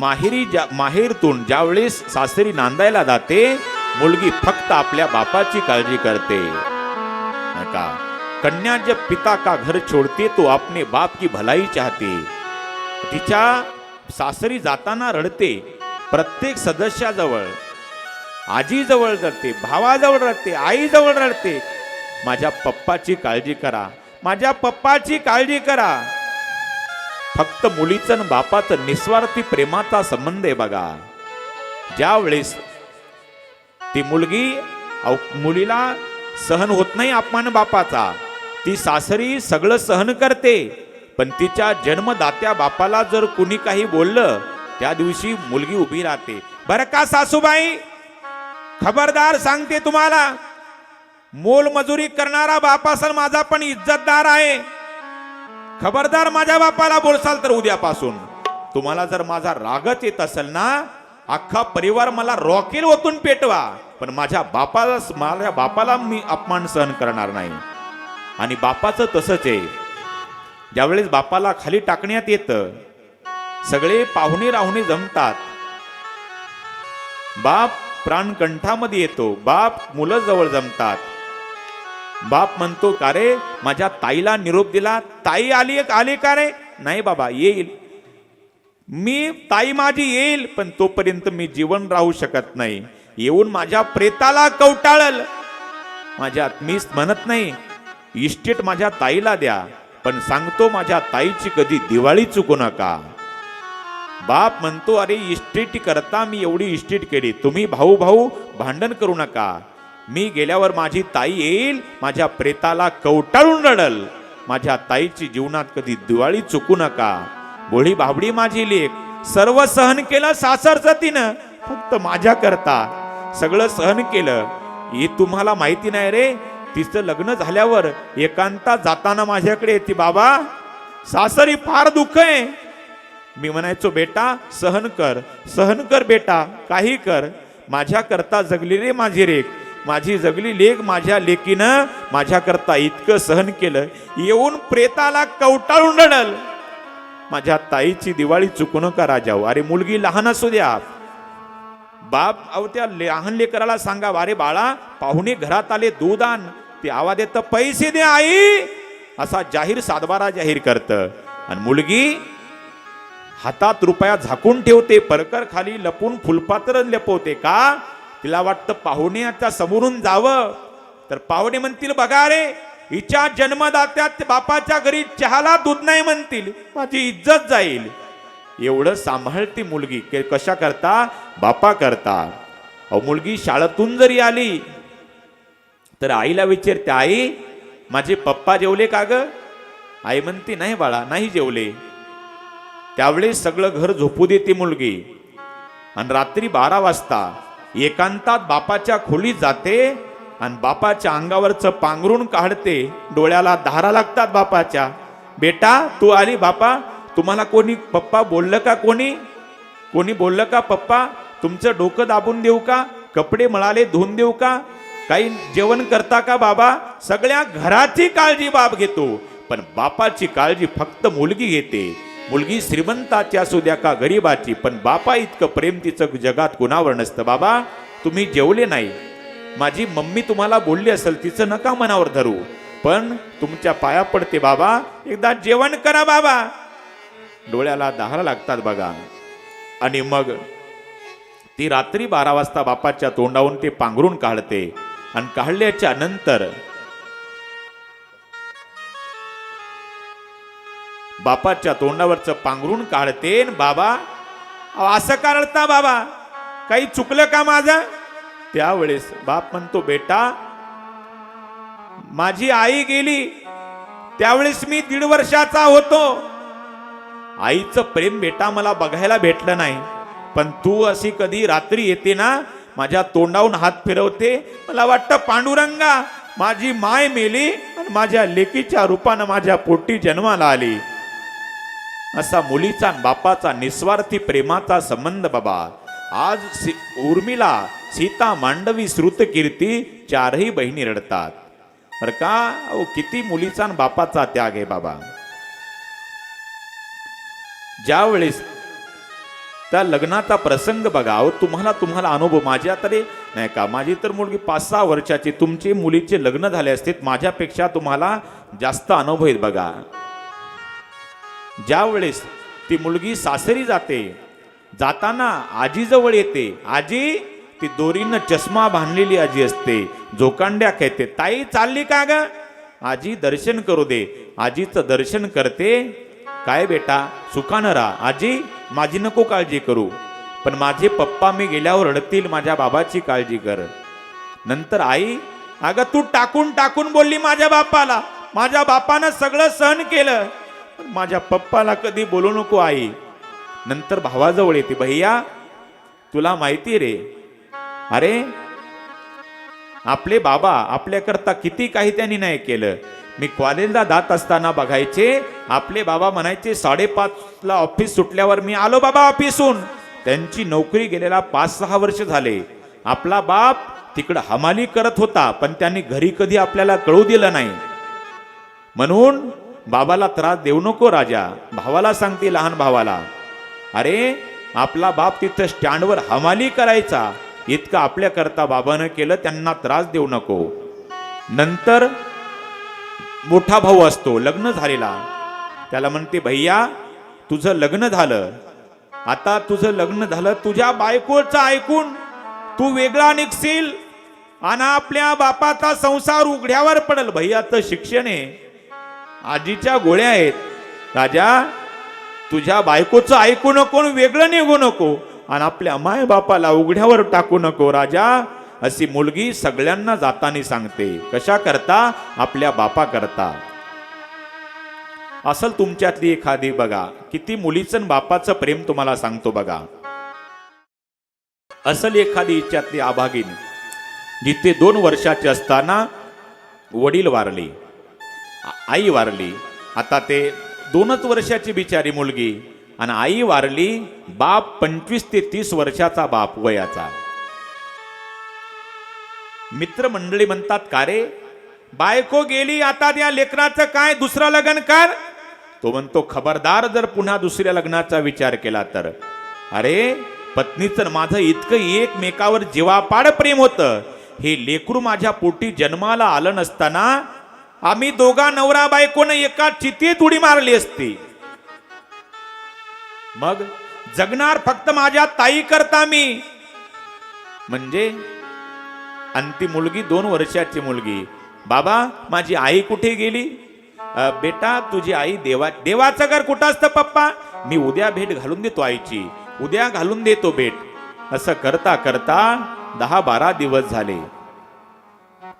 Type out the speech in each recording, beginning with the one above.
माहेरी ज्या माहेरतून ज्यावेळेस सासरी नांदायला जाते मुलगी फक्त आपल्या बापाची काळजी करते. नका. कन्या जब पिता का घर छोड़ते तो आपने बाप की भलाई चाहते. तिच्या सासरी जाताना रडते प्रत्येक सदस्याजवळ. आजीजवळ रडते भावाजवळ रडते आईजवळ रडते. माझ्या पप्पाची काळजी करा. माझ्या पप्पाची काळजी करा. फक्त मुलीचं आणि बापाचं निस्वार्थी प्रेमाचा संबंध आहे बघा. ज्या वेळेस ती मुलगी मुलीला सहन होत नाही अपमान बापाचा ती सासरी सगळं सहन करते. पण तिच्या जन्मदात्या बापाला जर कुणी काही बोललं त्या दिवशी मुलगी उभी राहते. बरं का सासूबाई? खबरदार सांगते तुम्हाला मोलमजुरी करणारा बापासन माझा पण इज्जतदार आहे. खबरदार माझ्या बापाला बोलसाल तर उद्यापासून. तुम्हाला जर माझा रागच येत असेल ना अख्खा परिवार मला रॉकेल ओतून पेटवा. पण माझ्या बापाला माझ्या बापाला मी अपमान सहन करणार नाही. आणि बापाचं तसंच आहे. ज्यावेळेस बापाला खाली टाकण्यात येतं सगळे पाहुणे राहुणे जमतात. बाप प्राणकंठामध्ये येतो बाप मुलं जवळ जमतात. बाप म्हणतो का रे माझ्या ताईला निरोप दिला. ताई आली आली का रे? नाही बाबा येईल. मी ताई माझी येईल पण तोपर्यंत मी जीवन राहू शकत नाही. येऊन माझ्या प्रेताला कवटाळल. माझ्या मीच म्हणत नाही. इस्टेट माझ्या ताईला द्या पण सांगतो माझ्या ताईची कधी दिवाळी चुकू नका. बाप म्हणतो अरे इस्टेट करता मी एवढी इस्टेट केली. तुम्ही भाऊ भाऊ भांडण करू नका. मी गेल्यावर माझी ताई येईल माझ्या प्रेताला कवटाळून रडल. माझ्या ताईची जीवनात कधी दिवाळी चुकू नका. बोळी बाबडी माझी लेख. सर्व सहन केलं सासरचं तिनं फक्त माझ्या करता. सगळं सहन केलं. हे तुम्हाला माहिती नाही रे. तिचं लग्न झाल्यावर एकांता जाताना माझ्याकडे येते बाबा. सासरी फार दुःख आहे. मी म्हणायचो बेटा सहन कर. सहन कर बेटा. काही कर. माझ्या करता जगली रे माझी रेख. माझी जगली लेख माझ्या लेकीनं माझ्याकरता इतकं सहन केलं येऊन प्रेताला कवटाळून रडल. माझ्या ताईची दिवाळी चुकू नका राजाऊ अरे मुलगी लहान असू द्या. बाप अहो त्या लहान लेकराला सांगा अरे बाळा पाहुणे घरात आले दूध आण ते आवाज येत पैसे दे आई. असा जाहीर सातबारा जाहीर करत. आणि मुलगी हातात रुपया झाकून ठेवते परकर खाली लपून फुलपात्र लपवते का? तिला वाटतं पाहुणे आता समोरून जावं. तर पाहुणे म्हणतील बघा रे हिच्या जन्मदात्यात बापाच्या घरी चहाला दूध नाही म्हणतील. माझी इज्जत जाईल. एवढं सांभाळती मुलगी. कशा करता? बापा करता. अहो मुलगी शाळेतून जरी आली तर आईला विचारते आई माझे पप्पा जेवले का ग? आई म्हणते नाही बाळा नाही जेवले. त्यावेळेस सगळं घर झोपू देते मुलगी. आणि रात्री बारा वाजता एकांतात बापाच्या खोलीत जाते आणि बापाच्या अंगावरचं पांघरून काढते. डोळ्याला धारा लागतात बापाच्या. बेटा तू आली बापा. तुम्हाला कोणी पप्पा बोललं का कोणी? कोणी बोललं का पप्पा? तुमचं डोकं दाबून देऊ का? कपडे मळाले धुवून देऊ का? काही जेवण करता का बाबा? सगळ्या घराची काळजी बाप घेतो. पण बापाची काळजी फक्त मुलगी घेते. मुलगी श्रीमंताची असू द्या का गरीबाची पण बापा इतकं प्रेम तिचं जगात कुणावर नसतं. बाबा तुम्ही जेवले नाही. माझी मम्मी तुम्हाला बोलली असेल तिचं नका मनावर धरू. पण तुमच्या पाया पडते बाबा. एकदा जेवण करा बाबा. डोळ्याला दहा लागतात बघा. आणि मग ती रात्री बारा वाजता बापाच्या तोंडावरून ते पांघरून काढते. आणि काढल्याच्या नंतर बापाच्या तोंडावरचं पांघरून काढते न बाबा. असं काढता बाबा. काही चुकलं का माझं? त्यावेळेस बाप म्हणतो बेटा माझी आई गेली. त्यावेळेस मी दीड वर्षाचा होतो. आईचं प्रेम बेटा मला बघायला भेटलं नाही. पण तू अशी कधी रात्री येते ना माझ्या तोंडावून हात फिरवते. मला वाटतं पांडुरंगा. माझी माय मेली आणि माझ्या लेकीच्या रूपानं माझ्या पोटी जन्माला आली. असा मुलीचा आणि बापाचा निस्वार्थी प्रेमाचा संबंध बाबा. आज सी- उर्मिला सीता मांडवी श्रुत कीर्ती चारही बहिणी रडतात. बरं का? ओ किती मुलीचा आणि बापाचा त्याग आहे बाबा. ज्या वेळेस त्या लग्नाचा प्रसंग बघा अहो तुम्हाला तुम्हाला अनुभव माझ्या तरी नाही का? माझी तर मुलगी पाच सहा वर्षाची तुमची मुलीचे लग्न झाले असते माझ्यापेक्षा तुम्हाला जास्त अनुभव आहेत बघा. ज्या वेळेस ती मुलगी सासरी जाते जाताना आजीजवळ येते. आजी ती दोरीनं चष्मा बांधलेली आजी असते झोकांड्या खेळते. ताई चालली का ग? आजी दर्शन करू दे. आजीचं दर्शन करते. काय बेटा सुखानं राहा. आजी माझी नको काळजी करू पण माझे पप्पा मी गेल्यावर रडतील माझ्या बाबाची काळजी कर. नंतर आई अगं तू टाकून टाकून बोलली माझ्या बापाला. माझ्या बापानं सगळं सहन केलं. पण माझ्या पप्पाला कधी बोलू नको आई. नंतर भावाजवळ येते भैया तुला माहिती रे. अरे आपले बाबा आपल्याकरता किती काही त्यांनी नाही केलं. मी कॉलेजला जात असताना बघायचे आपले बाबा म्हणायचे साडेपाचला ऑफिस सुटल्यावर मी आलो बाबा ऑफिसून त्यांची नोकरी गेलेला पाच सहा वर्ष झाले. आपला बाप तिकडं हमाली करत होता पण त्यांनी घरी कधी आपल्याला कळू दिलं नाही. म्हणून बाबाला त्रास देऊ नको राजा. भावाला सांगते लहान भावाला. अरे आपला बाप तिथं स्टँडवर हमाली करायचा. इतकं आपल्या करता बाबानं केलं त्यांना त्रास देऊ नको. नंतर मोठा भाऊ असतो लग्न झालेला. त्याला म्हणते भैया तुझं लग्न झालं. आता तुझं लग्न झालं तुझ्या बायकोचं ऐकून तू वेगळा निघशील आणि आपल्या बापाचा संसार उघड्यावर पडल. भैयाचं शिक्षण आहे. आजीच्या गोळ्या आहेत. राजा तुझ्या बायकोचं ऐकू नको आणि वेगळं निघू नको आणि आपल्या माय बापाला उघड्यावर टाकू नको. राजा अशी मुलगी सगळ्यांना जाताना सांगते. कशा करता? आपल्या बापा करता. असल तुमच्यातली एखादी बघा. किती मुलीचं बापाचं प्रेम तुम्हाला सांगतो बघा. असल एखादी इच्छातली आभागीन जिथे दोन वर्षाचे असताना वडील वारले. आई वारली. आता ते दोनच वर्षाची बिचारी मुलगी आणि आई वारली बाप पंचवीस ते तीस वर्षाचा बाप वयाचा. मित्रमंडळी म्हणतात का रे? बायको गेली आता त्या लेकराचं काय? दुसरं लग्न कर. तो म्हणतो खबरदार जर पुन्हा दुसऱ्या लग्नाचा विचार केला तर. अरे पत्नीचं माझं इतकं एकमेकावर जीवापाड प्रेम होतं. हे लेकरू माझ्या पोटी जन्माला आलं नसताना आम्ही दोघा नवरा बायकोनं एका चितीत उडी मारली असती. मग जगणार फक्त माझ्या ताई करता मी. म्हणजे आणि ती मुलगी दोन वर्षाची मुलगी. बाबा माझी आई कुठे गेली? बेटा तुझी आई देवा देवाचं घर कुठं असतं पप्पा? मी उद्या भेट घालून देतो आईची. उद्या घालून देतो भेट. असं करता करता दहा बारा दिवस झाले.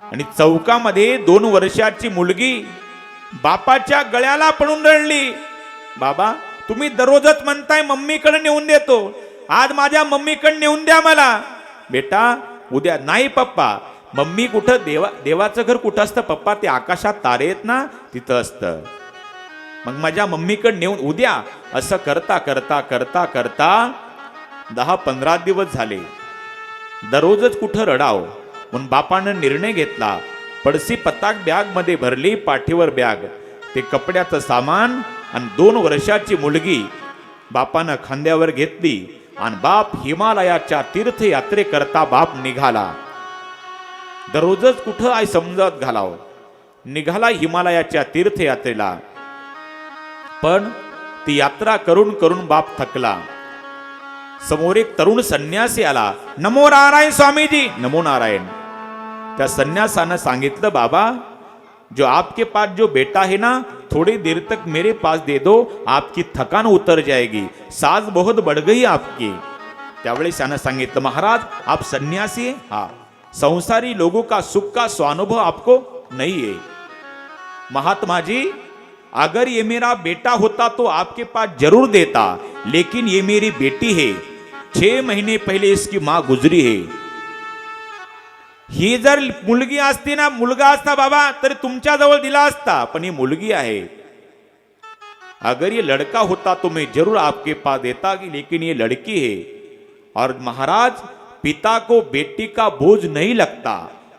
आणि चौकामध्ये दोन वर्षाची मुलगी बापाच्या गळ्याला पडून रडली. बाबा तुम्ही दररोजच म्हणताय मम्मीकडे नेऊन देतो. आज माझ्या मम्मीकडे नेऊन द्या मला. बेटा उद्या नाही पप्पा. मम्मी कुठं देवा देवाचं घर कुठं असतं पप्पा? ते आकाशात तारे आहेत ना तिथं असतं. मग माझ्या मम्मीकडे नेऊन उद्या असं करता करता करता करता दहा पंधरा दिवस झाले. दररोजच कुठं रडाव? म्हणून बापानं निर्णय घेतला. पडसी पताक बॅगमध्ये भरली पाठीवर बॅग. ते कपड्याचं सामान आणि दोन वर्षाची मुलगी बापानं खांद्यावर घेतली आणि बाप हिमालयाच्या तीर्थयात्रेकरता बाप निघाला. दररोजच कुठं आय समजत घालाव? निघाला हिमालयाच्या तीर्थयात्रेला. पण ती यात्रा करून करून बाप थकला. समोर एक तरुण संन्यासी आला. नमो नारायण स्वामीजी. नमो नारायण. त्या संन्यासानं सांगितलं, बाबा, जो आपके पास जो बेटा है ना, थोड़ी देर तक मेरे पास दे दो, आपकी थकान उतर जाएगी, साज बहुत बढ़ गई आपकी। त्यावेळेस महाराज, आप सन्यासी है? हा. संसारी लोगों का सुख का स्वानुभव आपको नहीं है। महात्मा जी, अगर ये मेरा बेटा होता तो आपके पास ज़रूर देता, लेकिन ये मेरी बेटी है। छह महीने पहले इसकी माँ गुजरी है। ही जर मुलगी असती ना, मुलगा असता बाबा, तरी तुमच्या जवळ दिला असता, पण ही मुलगी आहे. अगर ये लड़का होता तो मैं ज़रूर आपके पास देता कि, लेकिन ये लड़की है। और महाराज, पिता को बेटी का बोझ नहीं लगता।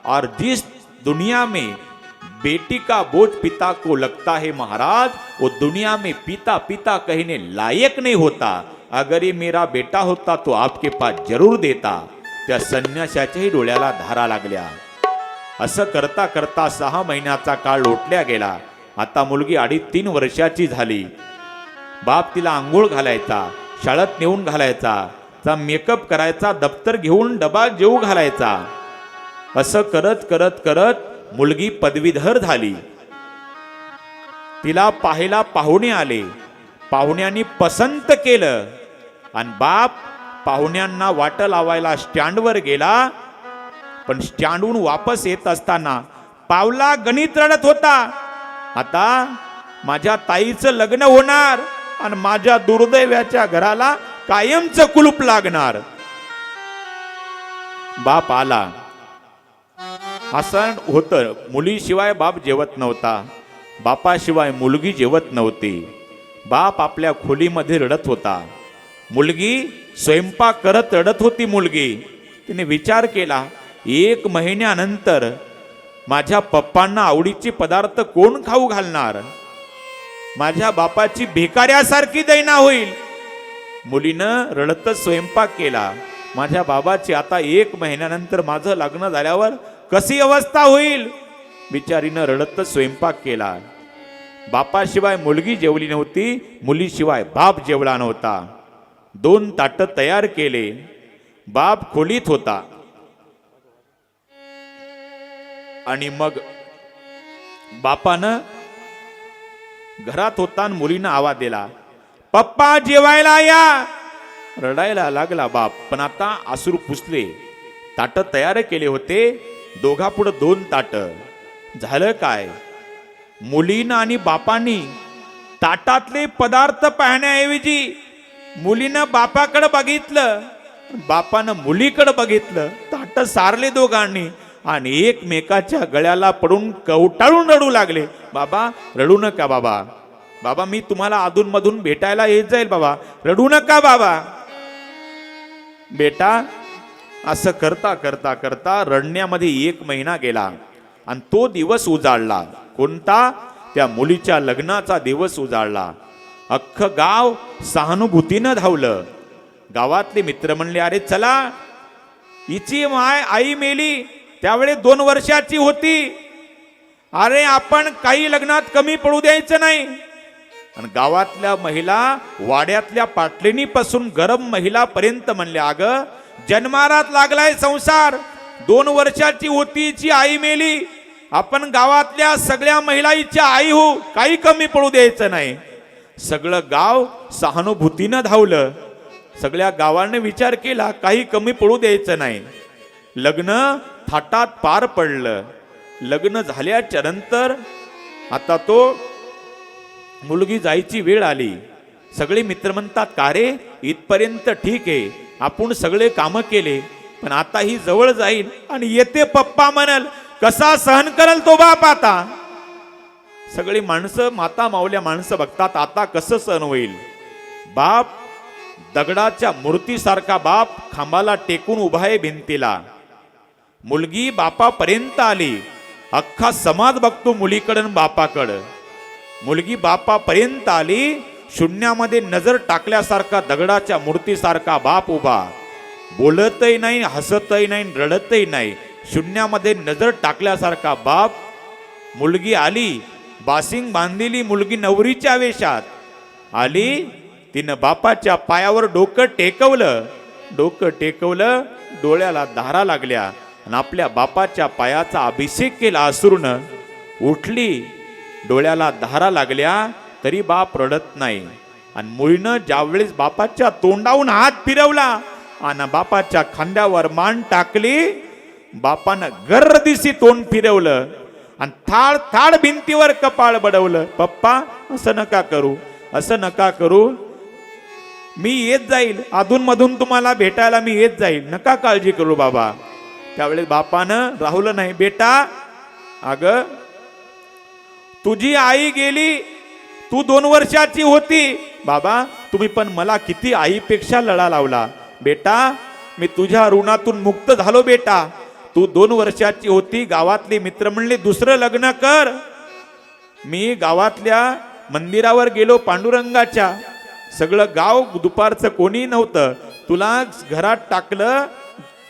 और जिस दुनिया में बेटी का बोझ पिता को लगता है महाराज, वो दुनिया में पिता पिता कहने लायक नहीं होता। अगर ये मेरा बेटा होता तो आपके पास ज़रूर देता। त्या संन्याशाच्याही डोळ्याला धारा लागल्या. असं करता करता सहा महिन्याचा काळ लोटल्या गेला. आता मुलगी अडीच तीन वर्षाची झाली. बाप तिला आंघोळ घालायचा शाळेत नेऊन घालायचा चा मेकअप करायचा दप्तर घेऊन डबा जेऊ घालायचा. असं करत करत करत मुलगी पदवीधर झाली. तिला पाहायला पाहुणे आले. पाहुण्यांनी पसंत केलं. आणि बाप पाहुण्यांना वाट लावायला स्टँडवर गेला पण स्टँडहून वापस येत असताना पावला गणित रडत होता. आता माझ्या ताईचं लग्न होणार आणि माझ्या दुर्दैव्याच्या घराला कायमचं कुलूप लागणार. बाप आला. असं होतं मुलीशिवाय बाप जेवत नव्हता. बापाशिवाय मुलगी जेवत नव्हती. बाप आपल्या खोलीमध्ये रडत होता. मुलगी स्वयंपाक करत रडत होती मुलगी. तिने विचार केला एक महिन्यानंतर माझ्या पप्पांना आवडीचे पदार्थ कोण खाऊ घालणार? माझ्या बापाची भिकाऱ्यासारखी दैना होईल. मुलीनं रडतच स्वयंपाक केला. माझ्या बाबाची आता एक महिन्यानंतर माझं लग्न झाल्यावर कशी अवस्था होईल? बिचारीनं रडतच स्वयंपाक केला. बापाशिवाय मुलगी जेवली नव्हती मुलीशिवाय बाप जेवला नव्हता. दोन ताट तयार केले. बाप खोलीत होता. आणि मग बापानं घरात होता आणि मुलीनं आवाज दिला पप्पा जेवायला या. रडायला लागला बाप पण आता आसरू पुसले. ताट तयार केले होते दोघा पुढे दोन ताट. झालं काय? मुलीनं आणि बापानी ताटातले पदार्थ पाहण्याऐवजी मुलीनं बापाकडे बघितलं बापानं मुलीकडे बघितलं ताट सारले दोघांनी आणि एकमेकाच्या गळ्याला पडून कवटाळून रडू लागले. बाबा रडू नका बाबा. बाबा मी तुम्हाला अधूनमधून भेटायला येत जाईल बाबा. रडू नका बाबा. बेटा असं करता करता करता रडण्यामध्ये एक महिना गेला आणि तो दिवस उजाडला कोणता? त्या मुलीच्या लग्नाचा दिवस उजाडला अख्खं गाव सहानुभूतीनं धावलं. गावातले मित्र म्हणले अरे चला हिची माय आई मेली त्यावेळी दोन वर्षाची होती. अरे आपण काही लग्नात कमी पडू द्यायचं नाही. आणि गावातल्या महिला वाड्यातल्या पाटलीनीपासून गरम महिलापर्यंत म्हणल्या अगं जन्मारात लागलाय संसार. दोन वर्षाची होती हिची आई मेली. आपण गावातल्या सगळ्या महिलाईच्या आई हो काही कमी पडू द्यायचं नाही. सगळं गाव सहानुभूतीनं धावलं. सगळ्या गावाने विचार केला काही कमी पडू द्यायचं नाही. लग्न थाटात पार पडलं. लग्न झाल्याच्यानंतर आता तो मुलगी जायची वेळ आली. सगळे मित्र म्हणतात का रे इथपर्यंत ठीक आहे. आपण सगळे कामं केले पण आता ही जवळ जाईल आणि येते पप्पा म्हणल कसा सहन करल तो बाप आता? सगळी माणसं माता मावल्या माणसं बघतात आता कसं सण होईल? बाप दगडाच्या मूर्तीसारखा बाप खांबाला टेकून उभा आहे भिंतीला. मुलगी बापापर्यंत आली. अख्खा समाज बघतो मुलीकडं बापाकडं. मुलगी बापापर्यंत आली शून्यामध्ये नजर टाकल्यासारखा दगडाच्या मूर्तीसारखा बाप उभा. बोलतही नाही हसतही नाही रडतही नाही. शून्यामध्ये नजर टाकल्यासारखा बाप मुलगी आली बासिंग बांधलेली मुलगी नवरीच्या वेशात. आली तिनं बापाच्या पायावर डोकं टेकवलं. डोकं टेकवलं डोळ्याला धारा लागल्या आणि आपल्या बापाच्या पायाचा अभिषेक केला असुरनं उठली डोळ्याला धारा लागल्या तरी बाप रडत नाही. आणि मुळीनं ज्यावेळेस बापाच्या तोंडाहून हात फिरवला आणि बापाच्या खांद्यावर मान टाकली बापानं गर्रदिशी तोंड फिरवलं. आणि थाळ थाळ भिंतीवर कपाळ बडवलं. पप्पा असं नका करू असं नका करू. मी येत जाईल अधून मधून तुम्हाला भेटायला मी येत जाईल नका काळजी करू बाबा. त्यावेळेस बापानं राहुलं नाही. बेटा अग तुझी आई गेली तू दोन वर्षाची होती. बाबा तुम्ही पण मला किती आईपेक्षा लढा लावला. बेटा मी तुझ्या ऋणातून मुक्त झालो बेटा. तू दोन वर्षाची होती गावातली मित्र म्हणले दुसरं लग्न कर. मी गावातल्या मंदिरावर गेलो पांडुरंगाच्या. सगळं गाव दुपारचं कोणी नव्हतं. तुला घरात टाकलं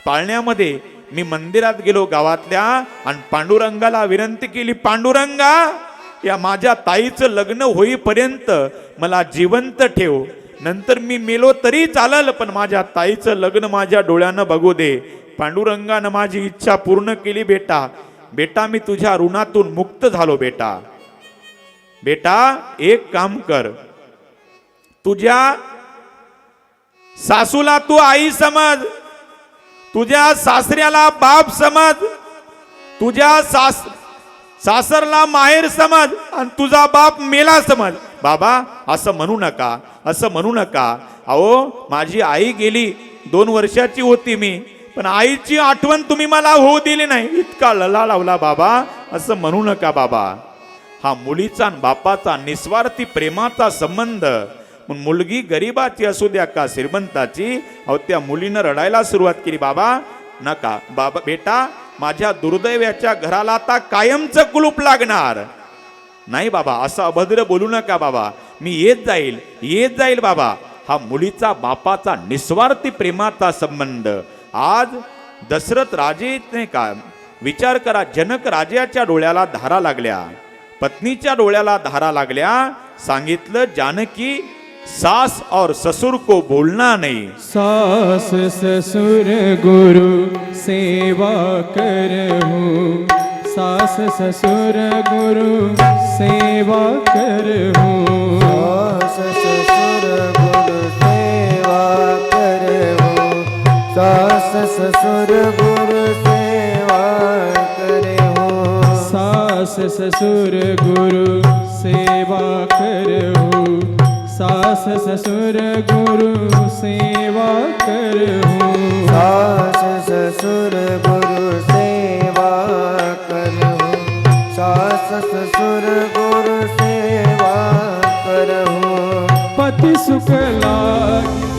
पाळण्यामध्ये. मी मंदिरात गेलो गावातल्या आणि पांडुरंगाला विनंती केली पांडुरंगा या माझ्या ताईचं लग्न होईपर्यंत मला जिवंत ठेव. नंतर मी मेलो तरी चालल पण माझ्या ताईचं लग्न माझ्या डोळ्यानं बघू दे. पांडुरंगानं माझी इच्छा पूर्ण केली बेटा. बेटा मी तुझ्या ऋणातून मुक्त झालो बेटा. बेटा एक काम कर. तुझ्या सासूला तू आई समज. तुझ्या सासऱ्याला बाप समज. तुझ्या सास सासरला माहेर समज आणि तुझा बाप मेला समज. बाबा असं म्हणू नका असं म्हणू नका. अहो माझी आई गेली दोन वर्षाची होती मी. पण आईची आठवण तुम्ही मला होऊ दिली नाही. इतका लला लावला बाबा. असं म्हणू नका बाबा. हा मुलीचा आणि बापाचा निस्वार्थी प्रेमाचा संबंध. मुलगी गरिबाची असू द्या का श्रीमंताची अहो त्या मुलीनं रडायला सुरुवात केली बाबा. नका. बाबा बेटा माझ्या दुर्दैवाच्या घराला आता कायमचं कुलूप लागणार. नाही बाबा असं अभद्र बोलू नका बाबा. मी येत जाईल. येत जाईल बाबा. हा मुलीचा बापाचा निस्वार्थी प्रेमाचा संबंध. आज दशरथ राजे नाही का विचार करा जनक राजाच्या डोळ्याला धारा लागल्या. पत्नीच्या डोळ्याला धारा लागल्या. सांगितलं जानकी सास और ससुर को बोलना नहीं. सास ससुर गुरु सेवा करहूँ। सास ससुर गुरु सेवा करहूँ। सास ससुर गुरु सास ससुर गुरु सेवा करहु सास ससुर गुरु सेवा करहूँ सास ससुर गुरु सेवा करहूँ सास ससुर गुरु सेवा करहु सास ससुर गुरु सेवा करहु पति सुख लाग